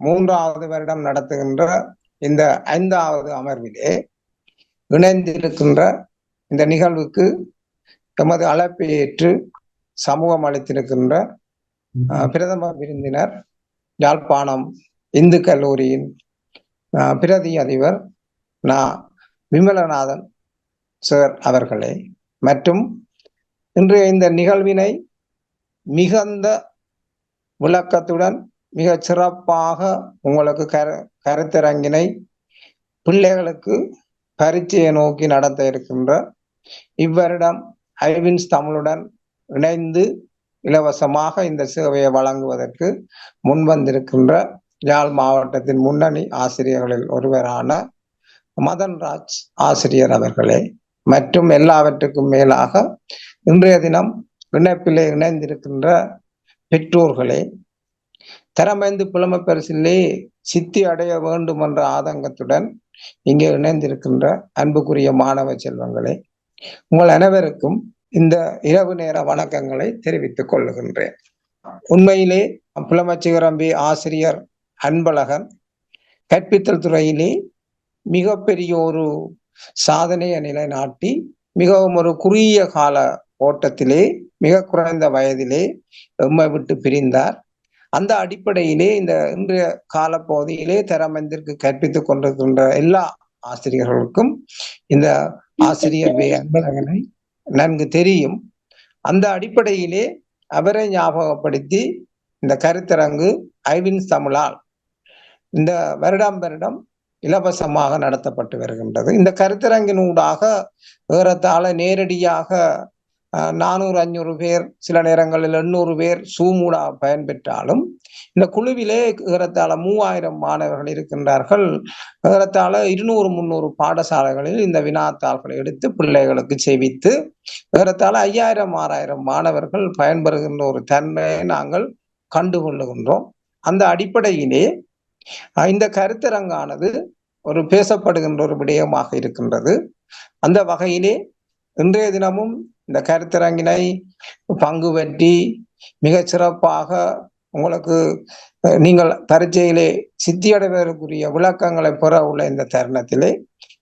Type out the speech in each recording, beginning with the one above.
மூன்றாவது வருடம் நடத்துகின்ற இந்த ஐந்தாவது அமர்விலே இணைந்திருக்கின்ற இந்த நிகழ்வுக்கு எமது அழைப்பை ஏற்று சமூகம் அளித்திருக்கின்ற பிரதம விருந்தினர் யாழ்ப்பாணம் இந்து கல்லூரியின் பிரதி அதிபர் நா. விமலநாதன் சார் அவர்களே. மற்றும் இன்றைய இந்த நிகழ்வினை மிகுந்த விளக்கத்துடன் மிக சிறப்பாக உங்களுக்கு கரு கருத்தரங்கினை பிள்ளைகளுக்கு பரீட்சையை நோக்கி நடத்த இருக்கின்ற இவ்வருடம் ஐவின்ஸ் தமிழுடன் இணைந்து இலவசமாக இந்த சேவையை வழங்குவதற்கு முன்வந்திருக்கின்ற யாழ் மாவட்டத்தின் முன்னணி ஆசிரியர்களில் ஒருவரான மதன்ராஜ் ஆசிரியர் அவர்களே. மற்றும் எல்லாவற்றுக்கும் மேலாக இன்றைய தினம் இணைப்பிலே இணைந்திருக்கின்ற பெற்றோர்களே. திறமைந்து புலமை பரிசிலே சித்தி அடைய வேண்டும் என்ற ஆதங்கத்துடன் இங்கே இணைந்திருக்கின்ற அன்புக்குரிய மாணவ செல்வங்களே உங்கள் அனைவருக்கும் இந்த இரவு நேர வணக்கங்களை தெரிவித்துக் கொள்ளுகின்றேன். உண்மையிலே புலமச்சிகரம்பி ஆசிரியர் அன்பழகன் கற்பித்தல் துறையிலே மிகப்பெரிய ஒரு சாதனையை நிலைநாட்டி மிகவும் ஒரு குறுகிய கால ஓட்டத்திலே மிக குறைந்த வயதிலே எம்மை விட்டு பிரிந்தார். அந்த அடிப்படையிலே இந்த இன்றைய காலப்பகுதியிலே தரமந்திற்கு கற்பித்துக் கொண்டிருக்கின்ற எல்லா ஆசிரியர்களுக்கும் இந்த ஆசிரியர் வே அன்பழகனை நன்கு தெரியும். அந்த அடிப்படையிலே அவரை ஞாபகப்படுத்தி இந்த கருத்தரங்கு ஐவின் தமிழால் இந்த வருடம் வருடம் இலவசமாக நடத்தப்பட்டு வருகின்றது. இந்த கருத்தரங்கினூடாக ஏறத்தாழ நேரடியாக நானூறு அஞ்சூறு பேர் சில நேரங்களில் எண்ணூறு பேர் சூமூடா பயன்பெற்றாலும் இந்த குழுவிலே ஏறத்தாழ மூவாயிரம் மாணவர்கள் இருக்கின்றார்கள். ஏறத்தாழ இருநூறு முந்நூறு பாடசாலைகளில் இந்த வினாத்தாள்களை எடுத்து பிள்ளைகளுக்கு செவித்து ஏறத்தாழ ஐயாயிரம் ஆறாயிரம் மாணவர்கள் பயன்பெறுகின்ற ஒரு தன்மையை நாங்கள் கண்டுகொள்ளுகின்றோம். அந்த அடிப்படையிலே இந்த கருத்தரங்கானது ஒரு பேசப்படுகின்ற ஒரு விடயமாக இருக்கின்றது. அந்த வகையிலே இன்றைய தினமும் இந்த கருத்தரங்கினை பங்கு பற்றி மிக சிறப்பாக உங்களுக்கு நீங்கள் பரீட்சையிலே சித்தியடைவதற்குரிய விளக்கங்களை பெற உள்ள இந்த தருணத்திலே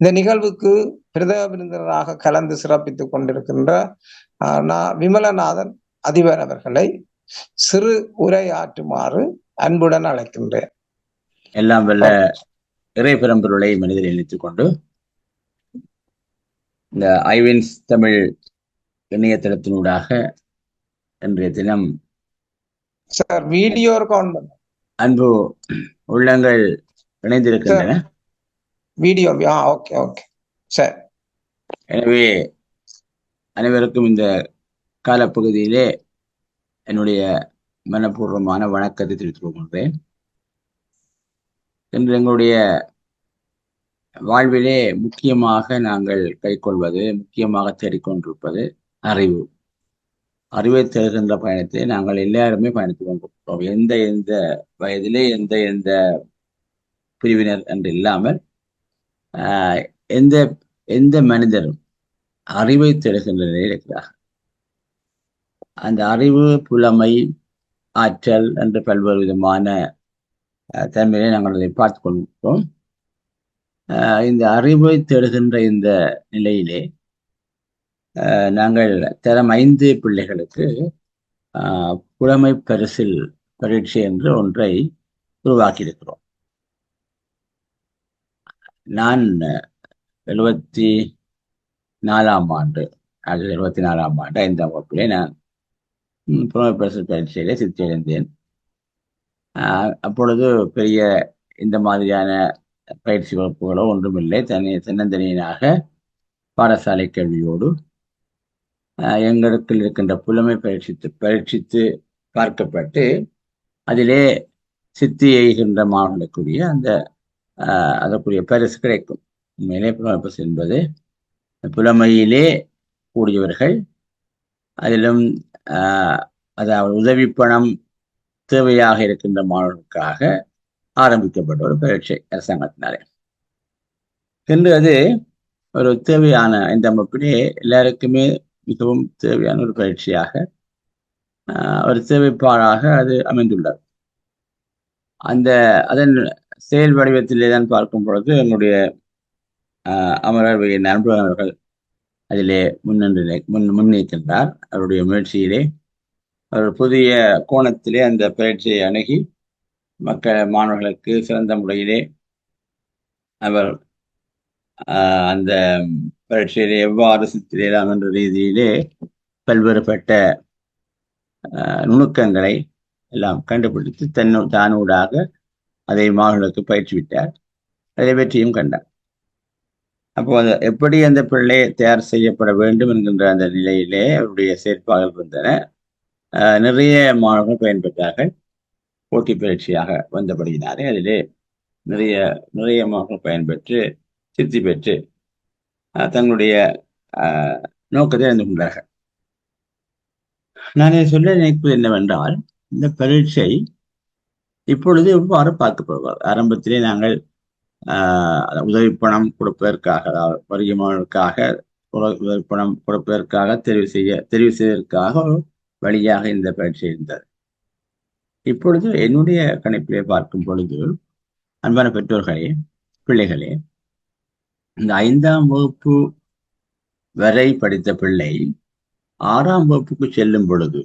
இந்த நிகழ்வுக்கு பிரதம விருந்தினராக கலந்து சிறப்பித்துக் கொண்டிருக்கின்ற நான் விமலநாதன் அதிபர் அவர்களை சிறு உரையாற்றுமாறு அன்புடன் அழைக்கின்றேன். எல்லாம் வல்ல இறை பெரும்பொருளை மனிதர் இணைத்துக் கொண்டு இந்த ஐவின்ஸ் தமிழ் இணையதளத்தினூடாக இன்றைய தினம் சார் வீடியோ அன்பு உள்ளங்கள் இணைந்திருக்கின்றன. Video okay okay. சரி. எனவே அனைவருக்கும் இந்த காலப்பகுதியிலே என்னுடைய மனப்பூர்வமான வணக்கத்தை தெரிவித்துக் கொள்கின்றேன் இன்று எங்களுடைய வாழ்விலே முக்கியமாக நாங்கள் கைக்கொள்வது முக்கியமாக தேடிக்கொண்டிருப்பது அறிவு. அறிவை தருகின்ற பயணத்தை நாங்கள் எல்லாருமே பயணித்துக் கொண்டிருக்கிறோம். எந்த எந்த வயதிலே எந்த எந்த பிரிவினர் என்று இல்லாமல் எந்த எந்த மனிதரும் அறிவை தருகின்ற நிலையில் இருக்கிறார் அந்த அறிவு புலமை ஆற்றல் என்று பல்வேறு விதமான தன்மையை நாங்கள் அதை பார்த்து கொண்டிருக்கிறோம். இந்த அறிவை தேடுகின்ற இந்த நிலையிலே நாங்கள் தரம் ஐந்து பிள்ளைகளுக்கு புலமை பரிசில் பரீட்சை என்று ஒன்றை உருவாக்கியிருக்கிறோம். நான் எழுபத்தி நாலாம் ஆண்டு ஆயிரத்தி எழுபத்தி நாலாம் ஆண்டு ஐந்தாம் வகுப்பிலே நான் புலமை பரிசில் பரீட்சையிலே சித்தியடைந்தேன். அப்பொழுது பெரிய இந்த மாதிரியான பயிற்சி வகுப்புகளோ ஒன்றுமில்லை. தனி தன்னந்தனியனாக பாடசாலை கல்வியோடு எங்களுக்கு இருக்கின்ற புலமை பரீட்சித்து பரீட்சித்து பார்க்கப்பட்டு அதிலே சித்தி எய்கின்ற மாணவர்களுக்குரிய அந்த அதற்குரிய பரிசு கிடைக்கும். உண்மையிலே புலமை பரிசு என்பது புலமையிலே கூடியவர்கள் அதிலும் அதாவது உதவி பணம் தேவையாக இருக்கின்ற மாணவர்களுக்காக ஆரம்பிக்கப்பட்ட ஒரு பரீட்சை அரசாங்கத்தினாலே. என்று அது ஒரு தேவையான இந்த அமைப்பிலே எல்லாருக்குமே மிகவும் தேவையான ஒரு பயிற்சியாக ஒரு தேவைப்பாடாக அது அமைந்துள்ளது. அந்த அதன் செயல் வடிவத்திலே தான் பார்க்கும் பொழுது என்னுடைய அமரர் நண்பர் அவர்கள் அதிலே முன்னின்று முன் முன்னிற்கின்றார் அவருடைய முயற்சியிலே அவர் புதிய கோணத்திலே அந்த பயிற்சியை அணுகி மக்கள் மாணவர்களுக்கு சிறந்த முறையிலே அவர் அந்த பரீட்சையிலே எவ்வாறு சித்திரலாம் என்ற ரீதியிலே பல்வேறுபட்ட நுணுக்கங்களை எல்லாம் கண்டுபிடித்து தன்னு தானூடாக அதை மாணவர்களுக்கு பயிற்றுவிட்டார் அதை வெற்றியும் கண்டார். அப்போ அது எப்படி அந்த பிள்ளை தயார் செய்யப்பட வேண்டும் என்கின்ற அந்த நிலையிலே அவருடைய செயற்பாடுகள் இருந்தன. நிறைய மாணவர்கள் பயன்பெற்றார்கள். போட்டி பயிற்சியாக வந்தபடியினாலே அதிலே நிறைய நிறைய மாணவர்கள் பயன்பெற்று சித்தி பெற்று தங்களுடைய நோக்கத்தை அறிந்து கொண்டார்கள். நான் சொல்ல நினைப்பது என்னவென்றால் இந்த பரீட்சை இப்பொழுது எவ்வாறு பார்க்கப்படுவார் ஆரம்பத்திலே நாங்கள் உதவி பணம் கொடுப்பதற்காக அதாவது வருமானங்களுக்காக உதவி பணம் கொடுப்பதற்காக தெரிவு செய்ய தெரிவு செய்வதற்காக ஒரு வழியாக இந்த பயிற்சி இருந்தது. இப்பொழுது என்னுடைய கணிப்பிலே பார்க்கும் பொழுது அன்பான பெற்றோர்களே பிள்ளைகளே இந்த ஐந்தாம் வகுப்பு வரை படித்த பிள்ளை ஆறாம் வகுப்புக்கு செல்லும் பொழுது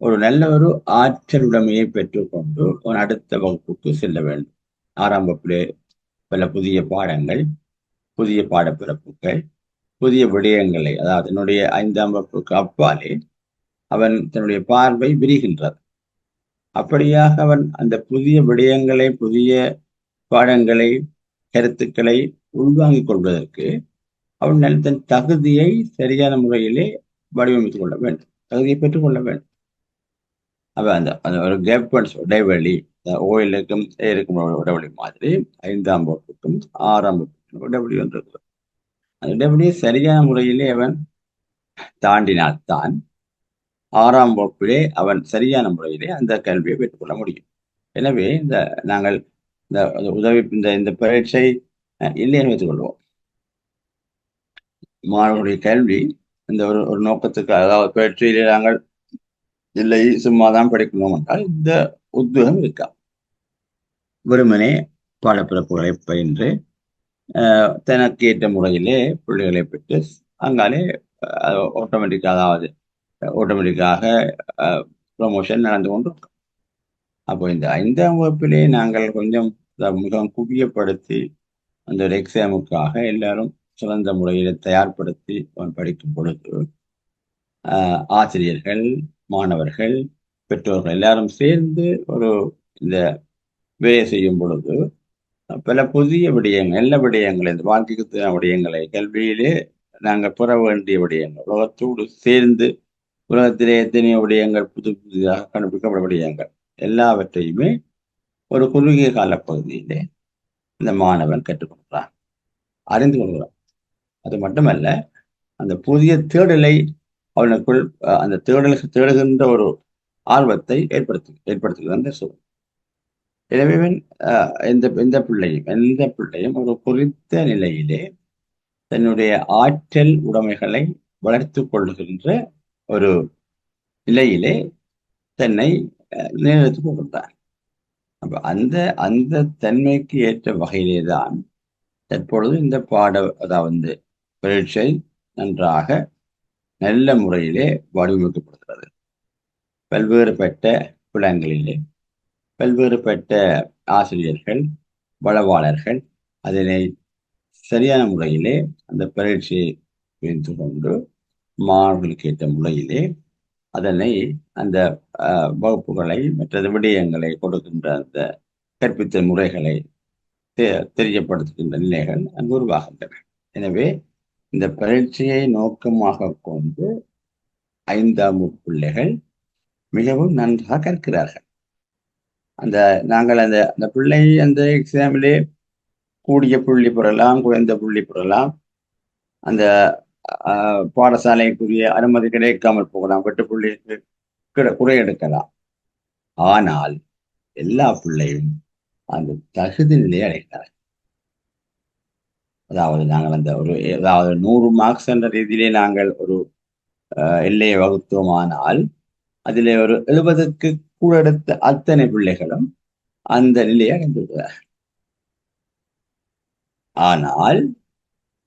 ஒரு நல்ல ஒரு ஆற்றல் உடைமையை பெற்றுக்கொண்டு ஒரு அடுத்த வகுப்புக்கு செல்ல வேண்டும். ஆறாம் வகுப்பிலே பல புதிய பாடங்கள் புதிய பாடப்பிறப்புகள் புதிய விடயங்களை அதாவது என்னுடைய ஐந்தாம் வகுப்புக்கு அப்பாலே அவன் தன்னுடைய பார்வை விரிகின்றது. அப்படியாக அவன் அந்த புதிய விடயங்களை புதிய பாடங்களை கருத்துக்களை உள்வாங்கிக் கொள்வதற்கு அவன் தன் தகுதியை சரியான முறையிலே வடிவமைத்துக் கொள்ள வேண்டும். தகுதியை பெற்றுக்கொள்ள வேண்டும். அவன் அந்த அந்த ஒரு கேப் இடைவெளி ஓயிலுக்கும் இருக்கும் இடைவெளி மாதிரி ஐந்தாம் வகுப்புக்கும் ஆறாம் வகுப்புக்கும் இடைவெளி ஒன்று இருக்கிறது அந்த இடைவெளியை சரியான முறையிலே அவன் தாண்டினால்தான் ஆறாம் வகுப்பிலே அவன் சரியான முறையிலே அந்த கல்வியை பெற்றுக்கொள்ள முடியும். எனவே இந்த நாங்கள் இந்த உதவி இந்த இந்த பரீட்சை இல்லைன்னு வைத்துக்கொள்வோம். மாணவர்களுடைய கல்வி இந்த ஒரு ஒரு நோக்கத்துக்கு அதாவது பயிற்சியிலே நாங்கள் இல்லை சும்மாதான் படிக்கணும் என்றால் இந்த உத்வேகம் இருக்கா? வெறுமனே பாடப்பிறப்புகளை பயின்று தனக்கு ஏற்ற முறையிலே பிள்ளைகளை பெற்று அங்காலே ஆட்டோமேட்டிக்காக அதாவது ஆட்டோமேட்டிக்காக ப்ரொமோஷன் நடந்து கொண்டு அப்போ இந்த ஐந்தாம் வகுப்பிலே நாங்கள் கொஞ்சம் மிகவும் குவியப்படுத்தி அந்த ஒரு எக்ஸாமுக்காக எல்லாரும் சிறந்த முறையில் தயார்படுத்தி படிக்கும் பொழுது ஆசிரியர்கள் மாணவர்கள் பெற்றோர்கள் எல்லாரும் சேர்ந்து ஒரு இந்த வேலை செய்யும் பொழுது பல புதிய விடயங்கள் நல்ல விடயங்கள் இந்த வாழ்க்கைக்கு தேவையான விடயங்களை கல்வியிலே நாங்கள் பெற வேண்டிய விடயங்கள் உலகத்தோடு சேர்ந்து உலகத்திலே எத்தனையோ விடயங்கள் புது புதிதாக கண்டுபிடிக்கப்பட விடயங்கள் எல்லாவற்றையுமே ஒரு குறுகிய கால பகுதியிலே இந்த மாணவன் கற்றுக்கொள்கிறான் அறிந்து கொள்கிறான் அது மட்டுமல்ல அந்த புதிய தேடலை அவனுக்குள் அந்த தேடலுக்கு தேடுகின்ற ஒரு ஆர்வத்தை ஏற்படுத்து ஏற்படுத்துகிறது சொல். எனவே எந்த எந்த பிள்ளையும் எந்த பிள்ளையும் ஒரு குறித்த நிலையிலே தன்னுடைய ஆற்றல் உடைமைகளை வளர்த்து கொள்ளுகின்ற ஒரு நிலையிலே தன்னை நிலைநிறுத்திக் கொள்கிறார் அப்ப அந்த அந்த தன்மைக்கு ஏற்ற வகையிலே தான் தற்பொழுது இந்த பாட அதாவது பரீட்சை நன்றாக நல்ல முறையிலே வடிவமைக்கப்படுகிறது. பல்வேறுபட்ட புலங்களிலே பல்வேறுபட்ட ஆசிரியர்கள் வளவாளர்கள் அதனை சரியான முறையிலே அந்த பரீட்சையை புரிந்து கொண்டு மாணவர்களுக்கு ஏற்ற முறையிலே அதனை அந்த வகுப்புகளை மற்றது விடயங்களை கொடுக்கின்ற அந்த கற்பித்தல் முறைகளை தெரியப்படுத்துகின்ற நிலைகள் அங்கு உருவாகின்றன. எனவே இந்த பரீட்சையை நோக்கமாக கொண்டு ஐந்தாம் பிள்ளைகள் மிகவும் நன்றாக கற்கிறார்கள். அந்த நாங்கள் அந்த அந்த பிள்ளை அந்த எக்ஸாமிலே கூடிய புள்ளி பெறலாம் குறைந்த புள்ளி பெறலாம் அந்த பாடசாலைக்குரிய அனுமதி கிடைக்காமல் போகலாம். வெட்டு பிள்ளைக்கு குறை எடுக்கலாம். ஆனால் எல்லா பிள்ளையும் அந்த தகுதி நிலையை அடைகிறார்கள் அதாவது நாங்கள் அந்த ஒரு அதாவது நூறு மார்க்ஸ் என்ற ரீதியிலே நாங்கள் ஒரு எல்லையை வகுத்தோமானால் அதிலே ஒரு எழுபதுக்கு கூட எடுத்த அத்தனை பிள்ளைகளும் அந்த நிலையை அடைந்து விடுகிறார்கள் ஆனால்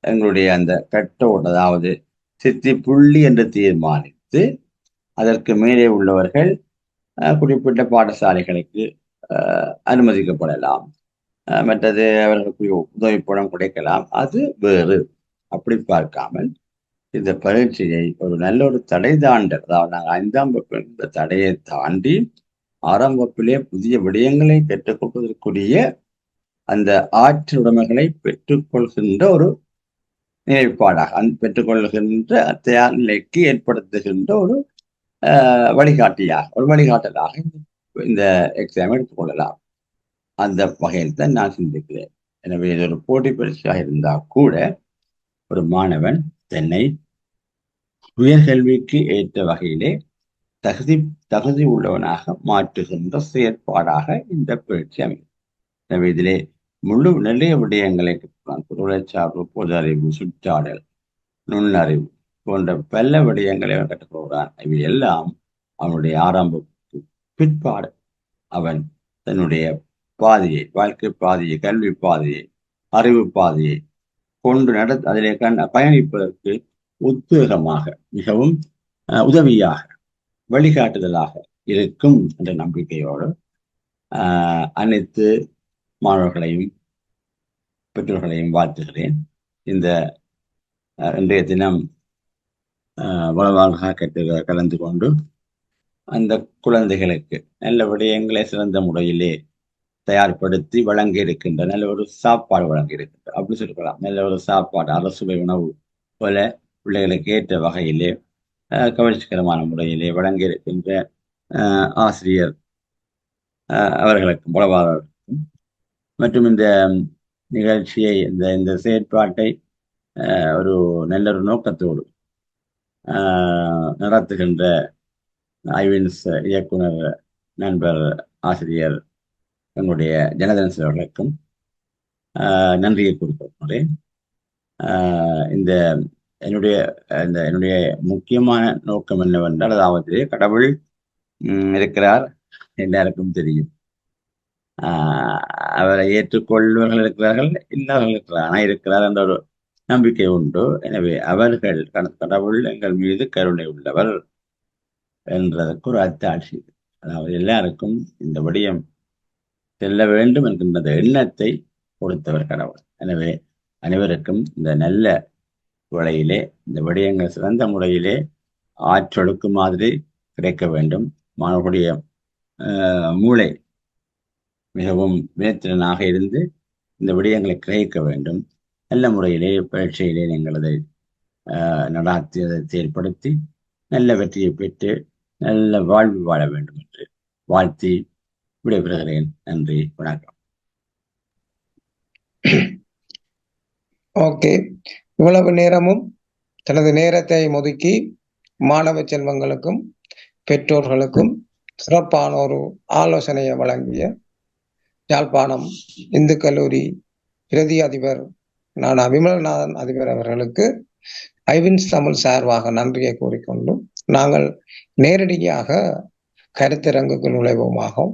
எங்களுடைய அந்த கட்டோடு அதாவது சித்தி புள்ளி என்று தீர்மானித்து அதற்கு மேலே உள்ளவர்கள் குறிப்பிட்ட பாடசாலைகளுக்கு அனுமதிக்கப்படலாம். மற்றது அவர்களுக்கு உதவி பணம் கிடைக்கலாம். அது வேறு. அப்படி பார்க்காமல் இந்த பயிற்சியை ஒரு நல்ல ஒரு தடை தாண்டல் அதாவது நாங்கள் ஐந்தாம் வகுப்பு இந்த தடையை தாண்டி ஆறாம் வகுப்பிலே புதிய விடயங்களை கற்றுக்கொள்வதற்குரிய அந்த ஆற்றல் உடைமைகளை பெற்றுக்கொள்கின்ற ஒரு நினைப்பாடாக அந் பெற்றுக்கொள்கின்ற தயார் நிலைக்கு ஏற்படுத்துகின்ற ஒரு ஆஹ், வழிகாட்டியாக ஒரு வழிகாட்டலாக இந்த- எக்ஸாம் எடுத்துக்கொள்ளலாம். அந்த வகையில் தான் நான் சிந்திக்கிறேன். எனவே இது ஒரு போட்டி பரீட்சையாக இருந்தால் கூட ஒரு மாணவன் தன்னை உயர்கல்விக்கு ஏற்ற வகையிலே தகுதி தகுதி உள்ளவனாக மாற்றுகின்ற செயற்பாடாக இந்த பயிற்சி அமையும். எனவே இதிலே முழு நிறைய விடயங்களை கற்கலாம். தொழிற்சார்பு பொது அறிவு சுற்றாடல் நுண்ணறிவு போன்ற பல விடயங்களை அவன் கற்றுக்கொள்கிறான் இவை எல்லாம் அவனுடைய ஆரம்ப பிற்பாடு அவன் தன்னுடைய பாதையை வாழ்க்கை பாதையை கல்வி பாதையை அறிவு பாதையை கொண்டு நட அதிலே கண் பயணிப்பதற்கு உத்வேகமாக மிகவும் உதவியாக வழிகாட்டுதலாக இருக்கும் என்ற நம்பிக்கையோடு ஆஹ், அனைத்து மாணவர்களையும் பெற்றோர்களையும் வாழ்த்துகிறேன். இந்த இன்றைய தினம் ஆஹ், வளவாக கற்று கலந்து கொண்டு அந்த குழந்தைகளுக்கு நல்ல விடயங்களை சிறந்த முறையிலே தயார்படுத்தி வழங்கி இருக்கின்ற நல்ல ஒரு சாப்பாடு வழங்கி இருக்கின்ற அப்படி சொல்லலாம் நல்ல ஒரு சாப்பாடு அரசுவை உணவு போல பிள்ளைகளுக்கு ஏற்ற வகையிலே அஹ், கவர்ச்சிகரமான முறையிலே வழங்கி இருக்கின்ற அஹ், ஆசிரியர் அஹ், அவர்களுக்கும் மற்றும் இந்த நிகழ்ச்சியை இந்த இந்த செயற்பாட்டை ஒரு நல்ல ஒரு நோக்கத்தோடு நடத்துகின்ற ஐவின்ஸ் இயக்குனர் நண்பர் ஆசிரியர் எங்களுடைய ஜனதன் அவர்களுக்கும் ஆஹ், நன்றியை குறிப்பிடுகிறேன் ஆஹ், இந்த என்னுடைய இந்த என்னுடைய முக்கியமான நோக்கம் என்னவென்றால் அதாவது கடவுள் இருக்கிறார் எல்லாருக்கும் தெரியும். அவரை ஏற்றுக்கொள்வர்கள் இருக்கிறார்கள் இல்லாதவர்கள் இருக்கிறார் ஆனால் இருக்கிறார் என்ற ஒரு நம்பிக்கை உண்டு. எனவே அவர்கள் கடவுள் எங்கள் மீது கருணை உள்ளவர் என்றதற்கு ஒரு அத்தாட்சி. அதாவது எல்லாருக்கும் இந்த விடயம் செல்ல வேண்டும் என்கின்ற எண்ணத்தை கொடுத்தவர் கடவுள். எனவே அனைவருக்கும் இந்த நல்ல விலையிலே இந்த விடயங்கள் சிறந்த முறையிலே ஆற்றொழுக்கு மாதிரி கிடைக்க வேண்டும். மாணவர்களுடைய மூளை மிகவும் வினைத்திறனாக இருந்து இந்த விடயங்களை கிரகிக்க வேண்டும். நல்ல முறையிலே பரீட்சையிலே நீங்கள் அதை ஆஹ், நடாத்தி அதை செயல்படுத்தி நல்ல வெற்றியை பெற்று நல்ல வாழ்வு வாழ வேண்டும் என்று வாழ்த்தி விடைபெறுகிறேன். நன்றி வணக்கம். ஓகே. இவ்வளவு நேரமும் தனது நேரத்தை ஒதுக்கி மாணவ செல்வங்களுக்கும் பெற்றோர்களுக்கும் சிறப்பான ஒரு ஆலோசனையை வழங்கிய யாழ்ப்பாணம் இந்து கல்லூரி பிரதி அதிபர் நான் விமலநாதன் அதிபர் அவர்களுக்கு ஐவின்ஸ் தமிழ் சார்பாக நன்றியை கூறிக்கொண்டும் நாங்கள் நேரடியாக கருத்தரங்குக்கு நுழைவோமாகும்